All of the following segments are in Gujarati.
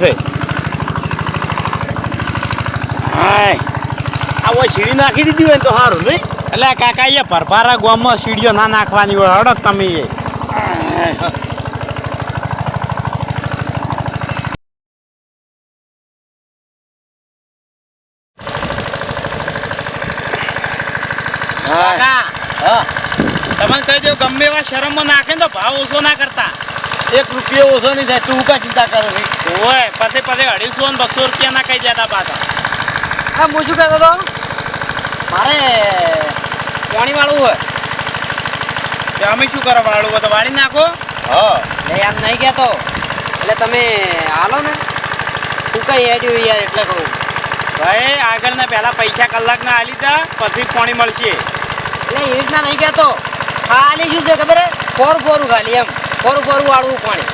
છે. હાય. સીડી નાખી દીધી હોય તો સારું નહીં? એટલે કાકા એ પરભારા ગામમાં સીડીઓ ના નાખવાની હોય હડક તમે એ. તમને કહી દો ગમે એવા શરમમાં નાખે તો ભાવ ઓછો ના કરતા. એક રૂપિયો ઓછો નહીં થાય તું કા ચિંતા કરે છે. ઓય પછી પછી અઢીસો ને બસો રૂપિયા ના કઈ જતા પાછા. હા હું શું કહેતો હતો? મારે પાણી વાળું હોય. તો અમે શું કરવા વાળું હોય તો વાળી નાખો? હા. એમ નહીં કહેતો. એટલે તમે હાલો ને. તું કઈ હેડ્યું યાર એટલે કહું. ભાઈ આગળના પહેલા પૈસા કલાકના આલી તા પછી પાણી મળશે. એટલે એ રીતના નહીં કહેતો. ખાલી શું છે ખબર ફોરું ફોરું ખાલી એમ. ફોરું ફોરું વાળવું પાણી.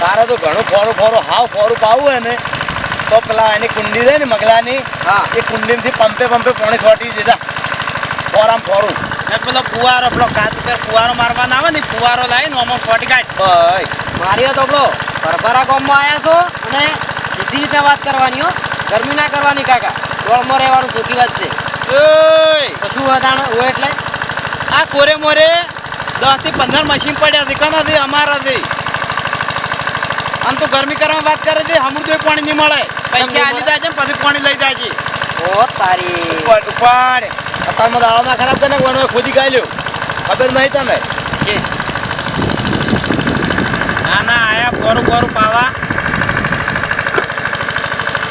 તારે તો ઘણું ફોરું ફોરું હાવ ફોરું પાવું હોય ને તો પેલા એની કુંડી રહે ને મગલાની હા. એ કુંડીમાંથી પંપે પંપે પાણી છોટી દીધા ફોરામ ફોરું. પેલો ફુવારો પેલો કાચ ઉપર ફુવારો મારવાના આવે ને ફુવારો લાવીને આમાં ફોટી કાઢ. ભાઈ મારી તો પેલો ભરભરા ગામમાં આવ્યા છો અને સીધી રીતે વાત કરવાની હો. ગરમી ના કરવાની કાકા. ગોળમાં રહેવાનું ચોખ્ખી વાત છે. શું વધાણ હોય એટલે? આ કોરે મોરે દસથી પંદર મશીન પડ્યા છે. કનાથી અમારાથી. આમ તો ગરમી કરવામાં વાત કરે છે હમું પાણી નહીં મળે. પૈસા આલી જાય છે પછી પાણી લઈ જાય છે. ઓ તારી. ઉપાડ અત્યારમાં દાળો ના ખરાબ કરીને વણો ખોદી કાઢી લ્યો ખબર નહીં તને? છે ના ના આયા ફોરું ફોરું પાવા.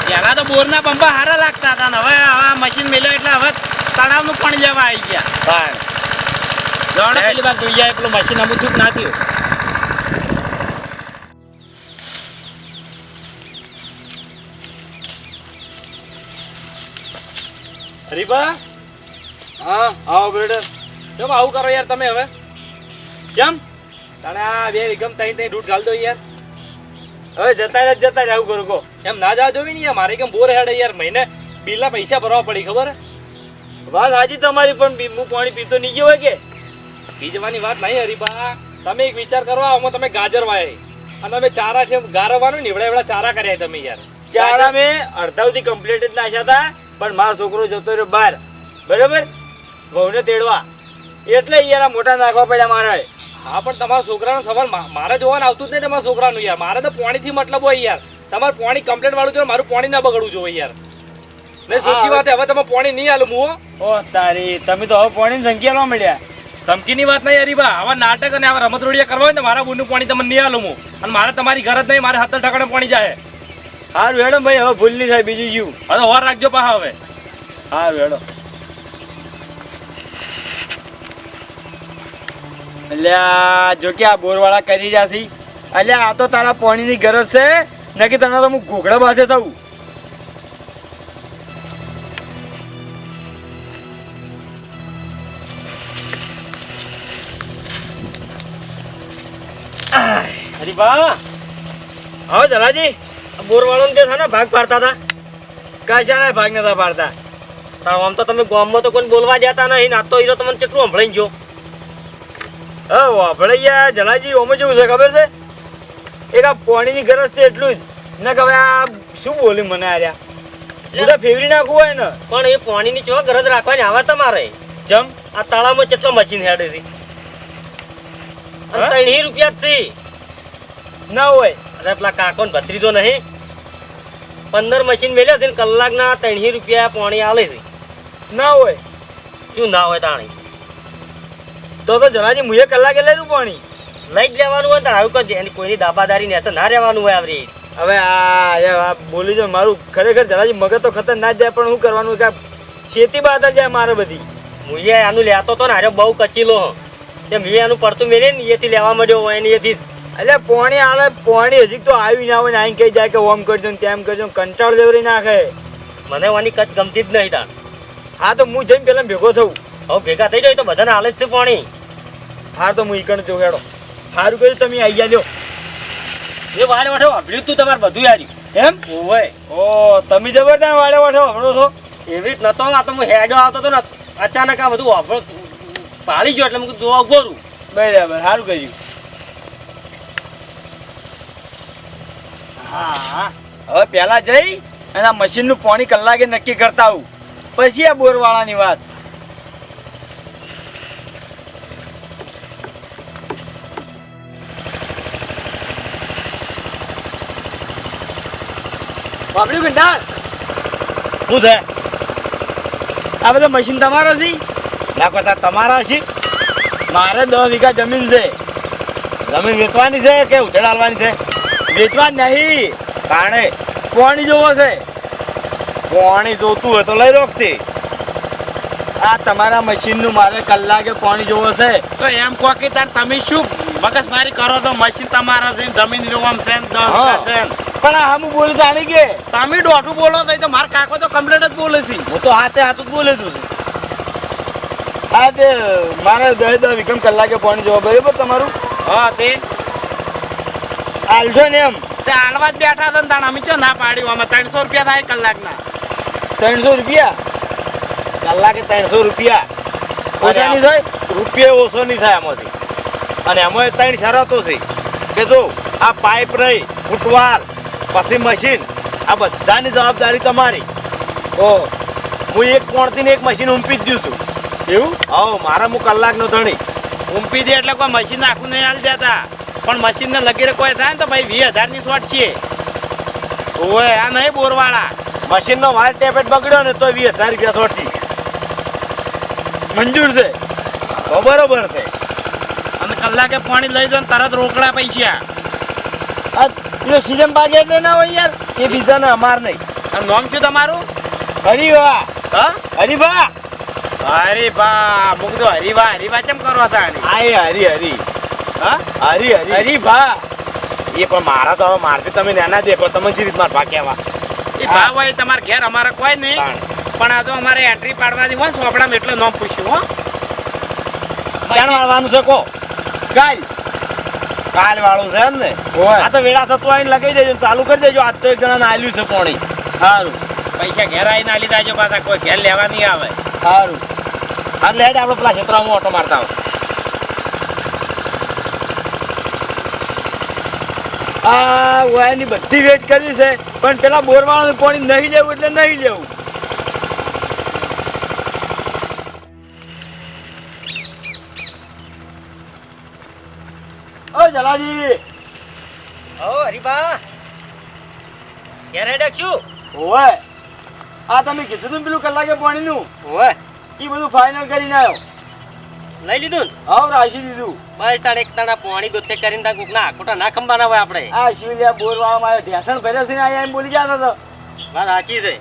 પહેલા તો બોરના પંપા સારા લાગતા હતા ને હવે હવે મશીન મેલ્યો એટલે હવે તળાવનું પાણી લેવા આવી ગયા. જાણે પેલી વાત જોઈ જાય પેલું મશીન અમુક હરીબા હા આવો બ્રેડર કેમ આવું કરો યાર તમે હવે? કેમ? તાણે આ બે વિગમ તઈ તઈ રૂટ દો યાર. હવે જતા જ જતા જ આવું કરો કો એમ ના જાવ જોવી ને યાર? મારે કેમ બોર હેડે યાર? મહિને બિલના પૈસા ભરવા પડી ખબર? વાત હાજી તમારી પણ હું પાણી પીતો નહીં ગયો હોય કે? બીજવાની વાત નહીં હરીબા તમે એક વિચાર કરો આમાં તમે ગાજર વાય. અને તમે ચારા છે ગારવાનું ને એવડા એવડા ચારા કર્યા તમે યાર. ચારા મેં અડધાથી કમ્પ્લીટ જ નાખ્યા હતા પણ મારો છોકરો જતો રહ્યો બહાર. બરાબર? વહુને તેડવા. એટલે યાર મોટા નાખવા પડ્યા મારે. હા પણ તમારા છોકરાનો સવાલ મારે જોવાનું આવતું જ નહીં તમારા છોકરાનું યાર. મારે તો પોણીથી મતલબ હોય યાર. તમારે પોણી કમ્પ્લેટ વાળું જોઈએ મારું પોણી ના બગડવું જોઈએ યાર. નહીં સુખી વાત હવે તમે પોણી નહીં આલું હું હો. ઓ તારી તમે તો હવે પોણીની સંખ્યા ન મળ્યા. ધમકીની વાત નહીં હરીબા આવા નાટક અને આવા રમત રોડિયા કરવા હોય ને મારા બુનનું પાણી તમને નહીં આલું હું અને મારે તમારી ઘર જ નહીં મારે હાથ ટકાનું પાણી જાય. સારું હેડો ભાઈ હવે ભૂલ નહીં થાય બીજું જીવ હવે હોર રાખજો પા હવે. સારું હેડો. અલ્યા જો કે આ બોરવાળા કરી રહ્યા છી. અલ્યા આ તો તારા પાણીની ગરજ છે નકી તને તો હું ઘોઘડા બાજે થવું હરીબા હા જલાજી બોરવાળો જે છે ને ભાગ પાડતા હતા. કશાના ભાગ નતા પાડતા. તાણ આમ તો તમે ગામમાં તો કોઈ બોલવા જતા નહીં ના તો હીરો તમને કેટલું સંભળાઈ જો હા યાર જલાજી ઓમે જેવું છે ખબર છે? એક આ પાણીની ગરજ છે એટલું જ. ને કે હવે આ શું બોલી મને આર્યા? બધા ફેવરી નાખવું હોય ને. પણ એ પાણીની ચો ગરજ રાખવાની આવે તમારે? જમ આ તળાવમાં કેટલો મશીન હેડે છે? ત્રણેય રૂપિયા જ છે. ના હોય. અરે પેલા કાકો ને ભત્રીજો નહીં. પંદર મશીન મેલ્યા છે ને કલાકના ત્રણસી રૂપિયા પાણી આલે છે. ના હોય. શું ના હોય તાણી? તો તો જલાજી મુએ કલાકે લઈ પાણી. લઈ જ લેવાનું હોય તારે આવું કરજે. એની કોઈની દાબાદારી ને ના રહેવાનું હોય આવરી. હવે આ બોલી જો મારું ખરેખર જલાજી મગજ તો ખતર ના જાય પણ શું કરવાનું કે ખેતી બાદ જાય મારે બધી. મુએ આનું લેતો તો ને હારે બહુ કચીલો હં. તે મેં આનું પડતું મેળે ને એથી લેવા મળ્યો હોય ને એથી એટલે પોણી આવે પોણી હજી તો આવી ના હોય ને આઈ કહી જાય કે ઓમ કરજો ને તેમ કરજો કંટાળ દેવરી નાખે. મને વાની કચ ગમતી જ નહીં તાણ. હા તો હું જઈને પેલા ભેગો થઉં. હવે ભેગા થઈ જાય તો બધાને હાલે જ છે પોણી. હા તો હું ઈકણ હેડો સારું કર્યું તમે આવી ગયા લ્યો એ વાળે વાઠો વાપર્યું તું તમારે બધું યારી. એમ? ઓય ઓ તમે જબરદસ્ત વાળે વાઠો વાપરો છો. એવી રીત નતો આ તો હું હેડો આવતો તો ને અચાનક આ બધું વાપરો પાડી ગયો એટલે હું જોવા ઊભો રહું. બરાબર સારું કર્યું. હા. હવે પેલા જઈ અને આ મશીનનું પોણી કલાકે નક્કી કરતા આવું. પછી આ બોરવાળાની વાત. બાબડી ગંડાળ શું છે? આ બધા મશીન તમારા છે? ના કરતા તમારા છે? મારે દસ વીઘા જમીન છે. જમીન વેચવાની છે કે ઉધેડાલવાની છે? વેચવા નહીં. કારણે કોણી જોવો છે. પાણી જોતું હોય તો લઈ રોકતી આ તમારા મશીનનું મારે કલાકે પાણી જોવો છે. તો એમ કહો કે તાર તમે શું મગજમારી કરો તો મશીન તમારા છે જમીન જોવા છે ને હા. ને. પણ આ હું બોલું જાણી કે? તમે દોઢું બોલો તો તો મારા કાકો તો કમ્પ્લેટ જ બોલે છે. હું તો હાથે હાથ જ બોલે છું. આ તે મારે દસ દસ વીઘમ કલાકે પાણી જોવો બરાબર તમારું? હા તે. હાલશો ને એમ? તે આલવા જ બેઠા હતા ને તાણ અમે ચો ના પાડ્યું? અમે ત્રણસો રૂપિયા થાય કલાકના. ત્રણસો રૂપિયા? કલાકે ત્રણસો રૂપિયા. ઓછા નહીં થાય? રૂપિયા ઓછો નહીં થાય આમાંથી. અને એમાં ત્રણ શરતો છે કે જો આ પાઇપ રહી ફૂટવાર પછી મશીન આ બધાની જવાબદારી તમારી. ઓ હું એક કોણથી ને એક મશીન ઉમપી જ દઉં છું. એવું? હા મારા હું કલાકનો ધણી. ઉમપી દે એટલે કોઈ મશીન આખું નહીં હાલ જતા પણ મશીનને લગીરે કોઈ થાય ને તો ભાઈ વીસ હજારની શોર્ટ છે. ઓય આ નહીં બોરવાળા. મશીનનો વાળ ટેપેટ બગડ્યો ને તો વીસ હજાર રૂપિયા શોર્ટ છે. મંજૂર છે. તો બરોબર છે. અને કલાકે પાણી લઈ ને તરત રોકડા પૈસા. પેલો સીઝન એટલે ના હોય યાર એ બીજાને અમાર નહીં. આ નામ શું તમારું? હરિભા હા? હરિભા હરીભા મુકદો હરિભા હરીભા કેમ કરો હતા આ એ હરી હરી. હા? હરી હરી ભા. એ પણ મારા તો હવે મારથી તમે નાના દેખો તમે જે રીત માર ભા કહેવા. એ ભાવ હોય તમારે ઘેર અમારે કોઈ નહીં પણ આ તો અમારે એન્ટ્રી પાડવાની હોય ને સોપડામાં એટલે નામ પૂછ્યું હો. ક્યાં વાળવાનું છે કો કાલ. કાલ વાળું છે એમ ને? આ તો વેળા થતું આવીને લગાવી દેજો ચાલુ કરી દેજો. આજ તો એક જણાને આલ્યું છે પોણી. સારું પૈસા ઘેર આવીને આલી દેજો પાછા કોઈ ઘેર લેવા નહીં આવે. સારું એટલે હેડ આપણે પેલા ક્ષેત્રમાં ઓટો મારતા હોય આ વાયરની બધી વેટ કરી છે પણ પેલા બોરવાળાનું પાણી નહીં લેવું એટલે નહીં લેવું. ઓ જલાજી. ઓ હરીબા ક્યારે ડક્યું આ તમે કીધું તું પેલું કલાકે પાણીનું? ઓય એ બધું ફાઇનલ કરીને આવ્યો. લઈ લીધું હાવ રાશી દીધું. બસ તાણે એક તાણા પોણી ગોથે કરીને તા કોક ના આકોટા ના ખંબાના હોય આપણે. આ શિવલિયા બોરવાળા મારે ઢેસણ ભરે છે ને અહીંયા એમ બોલી જાતો તો વાત સાચી છે.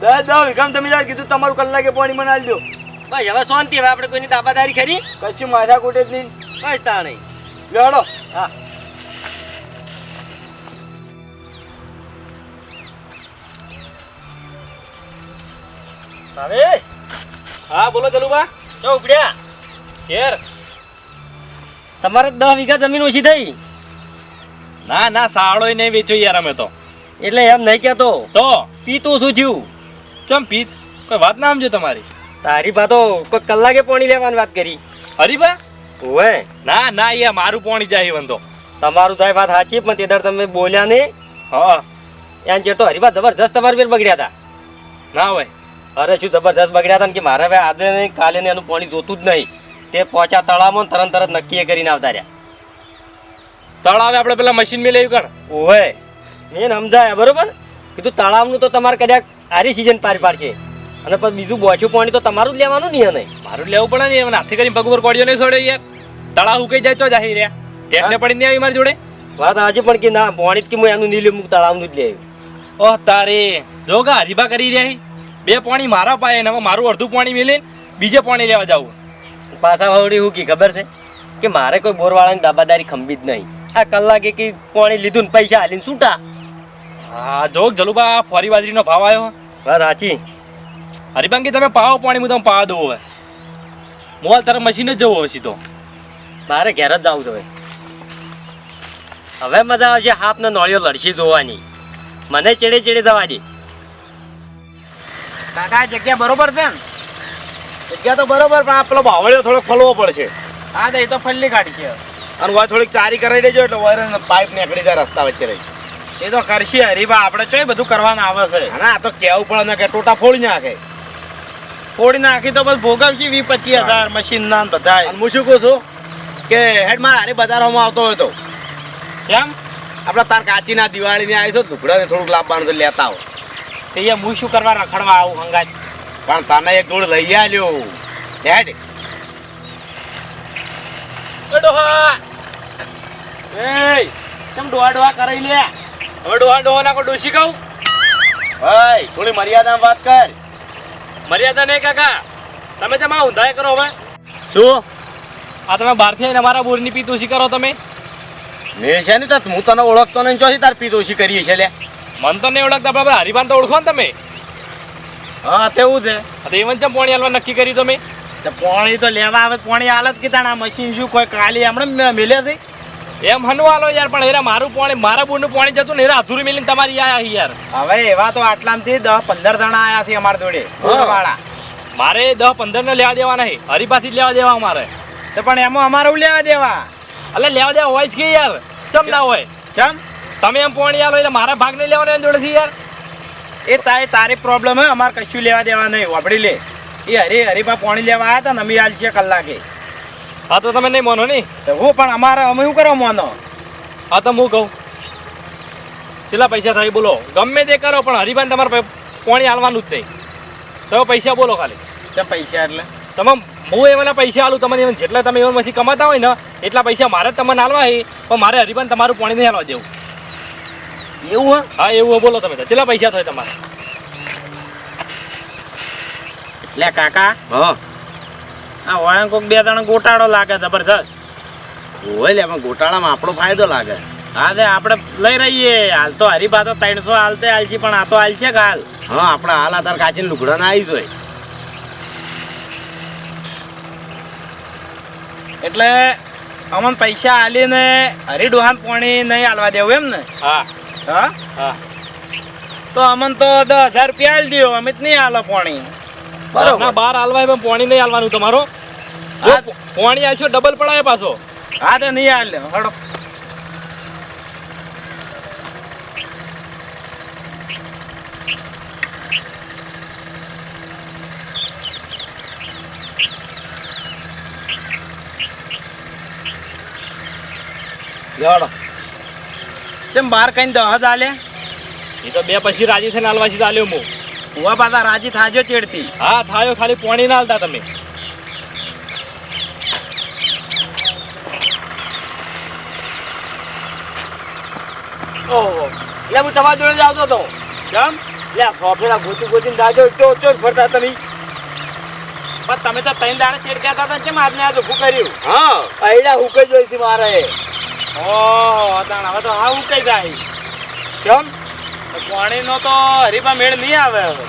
દસ દસ વીઘામ તમે યાર કીધું તમારું કલાકે પાણી બનાવી દો. બસ હવે શાંતિ હવે આપણે કોઈની દાબાદારી ખરી કશું માથા કોટે જ નહીં. બસ તાણે. લેડો હા. ભાવેશ? હા બોલો ચલુબા તો ઉપડ્યા? ઘેર. તમારે દસ વીઘા જમીન ઓછી થઈ. ના ના સાળો નહીં વેચ્યો યાર અમે તો. એટલે એમ નહીં કહેતો. તો? પીતું શું થયું? ચમ પીત? કોઈ વાત ના સમજો તમારી. તારી બા તો કોઈ કલાકે પાણી લેવાની વાત કરી. હરીબા ઓવે ના ના એ મારું પોણી જાય વંતો તમારું થાય વાત સાચી પણ તે દર તમે બોલ્યા ને હા. એમ જે તો હરીબા જબરજસ્ત તમારી પેર બગડ્યા હતા ના હોય. અરે શું જબરજસ્ત બગડ્યા હતા ને કે મારે હવે આજે નહીં કાલે ને એનું પાણી જોતું જ નહીં. તે પહોંચ્યા તળાવમાં તરત તરત નક્કી કરીને આવતા રહ્યા. તળાવે આપણે પેલા મશીન મેં લેવું કણ ઓહે મેં સમજાયા બરોબર? કીધું તળાવનું તો તમારે કદાચ આરી સિઝન પાર પાડશે. અને પછી બીજું બોછું પાણી તો તમારું જ લેવાનું નહીં અને. મારું લેવું પડે ને એમને હાથે કરીને પગ ઉપર કોડિયો નહીં છોડે યાર. તળાવ ઉકાઈ જાય તો જાહી રહ્યા. ટેસ્ટને પડી નહીં આવી મારી જોડે. વાત આજે પણ કે ના પાણી કે હું એનું નહીં લેવું તળાવનું જ લે આવ્યું ઓહ તારે જો ગા હરીબા કરી રહ્યા બે પાણી મારા પાયે ને હવે મારું અડધું પાણી મેલીને બીજે પાણી લેવા જાવું. પાછા વળી શું કી ખબર છે? કે મારે કોઈ બોરવાળાની દાબાદારી ખંભી જ નહીં. આ કલાકે કે પાણી લીધું ને પૈસા હાલીને છૂટા હા જો જલુબા ફરી બાજરીનો ભાવ આવ્યો વાત સાચી. હરિભાંગી તમે પાવો પાણી હું તમે પાવા દઉં હવે. મોલ તારે મશીન જ જવું હવે સીધો. મારે ઘેર જ જવું હવે. હવે મજા આવશે હાફ ને નોળિયો લડશી જોવાની. મને ચેડે ચેડે જવા દે. કાકા જગ્યા બરોબર છે ને? જગ્યા તો બરોબર પણ આ પેલો બાવળિયો થોડોક ફલવો પડશે. હા તો એ તો ફલ્લી કાઢી છે. અને વાય થોડીક ચારી કરાવી દેજો એટલે વાયર પાઇપ નીકળી જાય રસ્તા વચ્ચે રહી. એ તો કરશે હરીબા આપણે ચોય બધું કરવાનું આવે છે. ના આ તો કેવું પણ ને કે ટોટા ફોડી નાખે. ફોડી નાખી તો બસ ભોગવશે વીસ પચીસ હજાર મશીન ના બધા હું શું કહું છું કે હેડ મારા હારી બજારોમાં આવતો હોય તો. કેમ? આપણે તાર કાચીના દિવાળીની આવીશું છો લુગડા ને થોડુંક લાભ તો લેતા આવો. તો અહીંયા હું શું કરવા રખડવા આવું હંગાજ પણ તને એક જોડ લઈ આલ્યો. ડેડ એ કેમ ડોહા ડોહા કરાઈ લે? હવે ડોહા ડોહા નાખો ડોસી કહું? ભાઈ થોડી મર્યાદામાં વાત કર. મર્યાદા નહીં કાકા. તમે જમા ઊંધાય કરો હવે. શું? આ તમે બહારથી આવીને અમારા બોરની પીતુસી કરો તમે. મેં છે ને તો હું તને ઓળખતો નહીં ચોથી તાર પીતોશી કરીએ છે લે. મન તો નહીં ઓળખતા બરાબર હરિભાન તો ઓળખો ને તમે. હા તેવું છે. તો એવન ચમ પોણી હાલવા નક્કી કર્યું તમે? પોણી તો લેવા આવે પોણી હાલત કીધા આ મશીન શું કોઈ કાલી હમણાં મેલ્યા છે? એમ હનુ હાલો યાર પણ હેરા મારું પાણી મારા બોરનું પાણી જતું ને હેરા અધૂરી મિલીને તમારી આયા યાર. હવે એવા તો આટલામાંથી દસ પંદર જણા આયા છે અમારા જોડે વાળા મારે દસ પંદર ને લેવા દેવા નહીં હરીપાથી જ લેવા દેવા અમારે. તો પણ એમાં અમારે લેવા દેવા? એટલે લેવા દેવા હોય જ કે યાર. ચમ ના હોય. કેમ? તમે એમ પોણી આલો એટલે મારા ભાગ નહીં લેવાનો એમ જોડેથી યાર. એ તારે તારી પ્રોબ્લેમ હે અમારે કશું લેવા દેવા નહીં. વાપરી લે. એ હરી હરીફા પાણી લેવા આવ્યા હતા ને અમે હાલ છે કલાકે. હા તો તમે નહીં માનો નહીં? તો હું પણ અમારે અમે શું કરો માનો? હા તો હું કહું. કેટલા પૈસા થાય બોલો. ગમે તે કરો પણ હરિભાન તમારે પોણી હાલવાનું જ નહીં. તમે પૈસા બોલો ખાલી. પૈસા એટલે? તમે હું એવાના પૈસા આલું તમને એમાં જેટલા તમે એમાંથી કમાતા હોય ને એટલા પૈસા મારે જ તમને હાલવા પણ મારે હરિભાન તમારું પાણી નહીં હાલવા દેવું. એવું હા? હા એવું બોલો તમે. કેટલા પૈસા થાય તમારે? લે કાકા. હા. આ વળાંક કોક બે ત્રણ ગોટાળો લાગે જબરદસ્ત હોય લે પણ ગોટાળામાં આપણો ફાયદો લાગે. હા તે આપણે લઈ રહીએ. હાલ તો હરીબા તો ત્રણસો હાલતે હાલશી પણ આ તો હાલ છે હાલ? હા આપણે હાલ આધાર કાચીને લુગડા ના આવી જોઈ એટલે અમને પૈસા આલીને હરી ડોહાન પોણી નહીં હાલવા દેવું એમ ને હા. હા? હા. તો અમને તો દસ હજાર રૂપિયા આલી દ્યો અમે નહીં હાલો પાણી. બરોબર. બાર હાલવાય પણ પાણી નહીં હાલવાનું તમારો. પાણી આવશો ડબલ પડાય પાછો. હા તો નહીં હાલ હડો. લેવાડો કેમ બહાર કઈ દહ ચાલે આલે? એ તો બે પછી રાજી થઈને હાલવા ચાલ્યો આલ્યો હું હુવા પાછા રાજી થાજો ચેડતી હા થાયો ખાલી પોણી ના હાલતા તમે. ઓહો એટલે હું તમારા જોડે જ આવતો હતો. કેમ? એટલે સોફેરા ગોતી ગોતીને દાજો ચો જ ફરતા તમે. પણ તમે તો ત્રણ દાડે ચેડક્યા હતા કેમ આજને આજે ઊભું કર્યું હા અહીડા હું જોઈ છે મારે. ઓહો અતાણ હવે તો હા ઉકાઈ જાય. કેમ? પાણીનો તો હરીફા મેળ નહીં આવે હવે.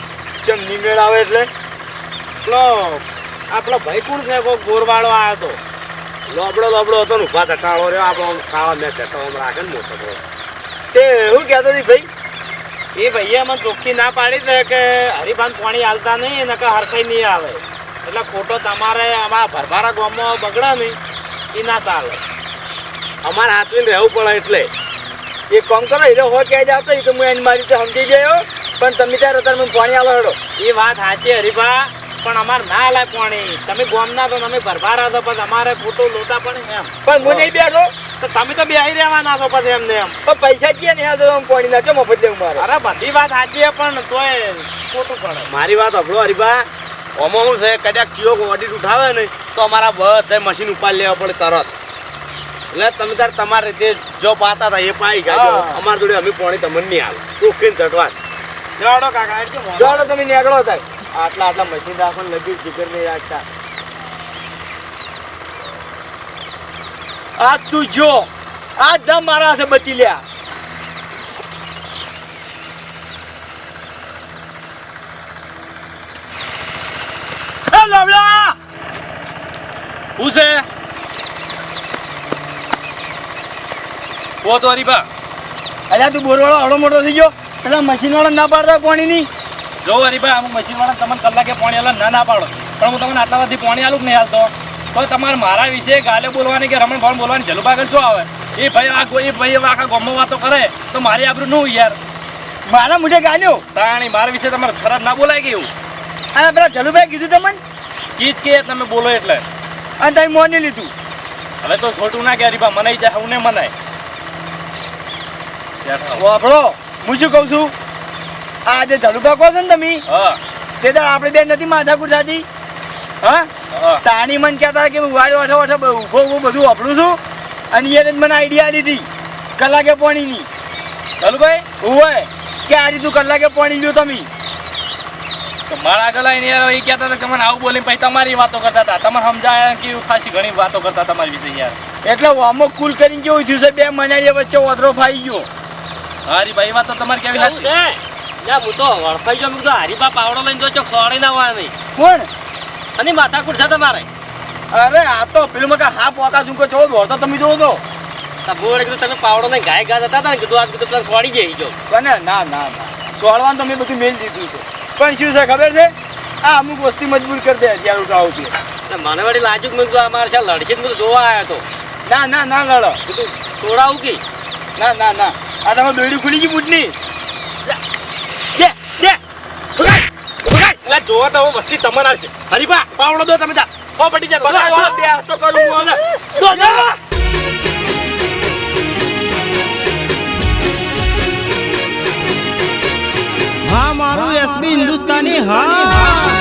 ચમની મેળ આવે એટલે? પેલો આપણો ભાઈ કોણ છે? કોઈ ગોરવાળો આવ્યો હતો લોબડો લોબડો હતો ને ઊભા ચટાળો રહ્યો આપણો કાળા મેં ચટાળો રાખે ને મોટો તે એવું કહેતો હતી ભાઈ? એ ભાઈએ મને ચોખ્ખી ના પાડી દે કે હરિભાન પાણી હાલતા નહીં નકર હરખાઈ નહીં આવે. એટલે ખોટો તમારે આમાં ભરભારા ગામમાં બગડે નહીં એ ના ચાલે. અમારે હાથવીને રહેવું પડે એટલે. એ કામ કરો એટલે હો ક્યાંય જાતો એ તો હું એની મારી રીતે સમજી ગયો. પણ તમે ત્યારે અત્યારે હું પાણી આલો હેડો. એ વાત સાચી હરીભા પણ અમારે ના લાય પાણી. તમે ગોમના તો તમે ભરભારા તો પછી અમારે ખોટું લોટા પણ એમ. પણ હું નહીં બેઠો. તો તમે તો બેહી રહેવાના છો પછી એમને એમ. પણ પૈસા છીએ ને હાલ તો પાણી નાખો મફત લેવું મારે? અરે બધી વાત સાચી છે પણ તોય ખોટું પડે. મારી વાત હભળો હરીભા આમાં શું છે કદાચ ચિયો ઓડિટ ઉઠાવે ને તો અમારા બધા મશીન ઉપાડી લેવા પડે તરત. એટલે તમે તાર તમારે રીતે જો પાતા હતા એ પાઈ ગયા. અમાર જોડે અમે પોણી તમને નહીં આવે ચોખ્ખીને ચટવા જોડો કાકા જોડો તમે નીકળો થાય આટલા આટલા મશીન રાખવાનું લગ્યું જીગર નહીં રાખતા. આ તું જો આ દમ મારા હાથે બચી લ્યા. એ હું છે? ઓ તો હરીફા અલ્યા તું બોરવાળો હળો મોટો થઈ ગયો. પેલા મશીનવાળા ના પાડતા પાણી ની જો હરીફા અમુક મશીનવાળા તમને કલાકે પાણી આલા ના ના પાડો. પણ હું તમને આટલા બધી પાણી આલું જ નહીં હાલતો તો તમારે મારા વિશે ગાલે બોલવાની કે રમણ ભણ બોલવાની જલુબાગલ શું આવે? એ ભાઈ આ એ ભાઈ આખા ગમો વાતો કરે તો મારી આબરું નું યાર મારા મુઢે ગાલ્યો? તાણી મારા વિશે તમારે ખરાબ ના બોલાય ગયું અને પેલા જલુભાઈ કીધું તમને? કીજ કે તમે બોલો એટલે. અને તમે મોની લીધું. હવે તો ખોટું ના કે હરીફા મનાઈ જાય હું ને મનાય. વાપરો હું શું કહું છું? આ જે જલુભા કહો છો ને તમે હા. તે દાડે આપણે બેન નથી માથાકૂટ થતી હા? તાની મન કહેતા કે હું વાળી વાઠો વાઠા ઊભો ઊભો બધું વાપરું છું. અને એને જ મને આઈડિયા લીધી કલાકે પોણીની ચાલુ ભાઈ હોય કે આ રીતનું કલાકે પોણી લ્યો તમે. મારા આવીને યાર એ કહેતા હતા કે મને આવું બોલીને પછી તમારી વાતો કરતા હતા. તમને સમજાય કે ખાસી ઘણી વાતો કરતા તમારી વિશે યાર. એટલે અમુક કુલ કરીને કેવું થયું છે બે મનાડીયા વચ્ચે ઓદરો ફાઈ ગયો. હારી ભાઈ વાત તો તમારે કેવી એવું લાગતી? છે? યા હું તો વળફાઈ જો કીધું હરીબા પાવડો લઈને જો ચોક સોળી ના હોય નહીં. કોણ? અને માથાકૂટ છે તમારે? અરે આ તો પેલું મકા હા પોકા ઝુંકો છો દોડતો તમે જોવો તો. તો બોલે કીધું તમે પાવડો લઈને ગાય ગા જતા હતા ને કીધું આજ કીધું પેલા સોળી જઈ જો. કોને? ના ના ના. સોળવાનું તો મેં બધું મેલ દીધું છે. પણ શું છે ખબર છે? આ અમુક વસ્તી મજબૂર કરી દે અત્યારે ઉઠાવું છે એટલે મને વળી લાજુક મેં કીધું અમારે છે લડશે બધું જોવા આવ્યો તો. ના ના ના લડો. કીધું સોડાવું કે? ના ના ના. આ તમે દોયડી ખુલી ગઈ બુટની દે દે એટલે જોવા તો મસ્તી વસ્તી તમને આવશે હરીફા પાવડો દો તમે જા ઓ પટી જા ભગાય. બે તો કરું હું. દો, દો. હા મારું એસબી હિન્દુસ્તાની હા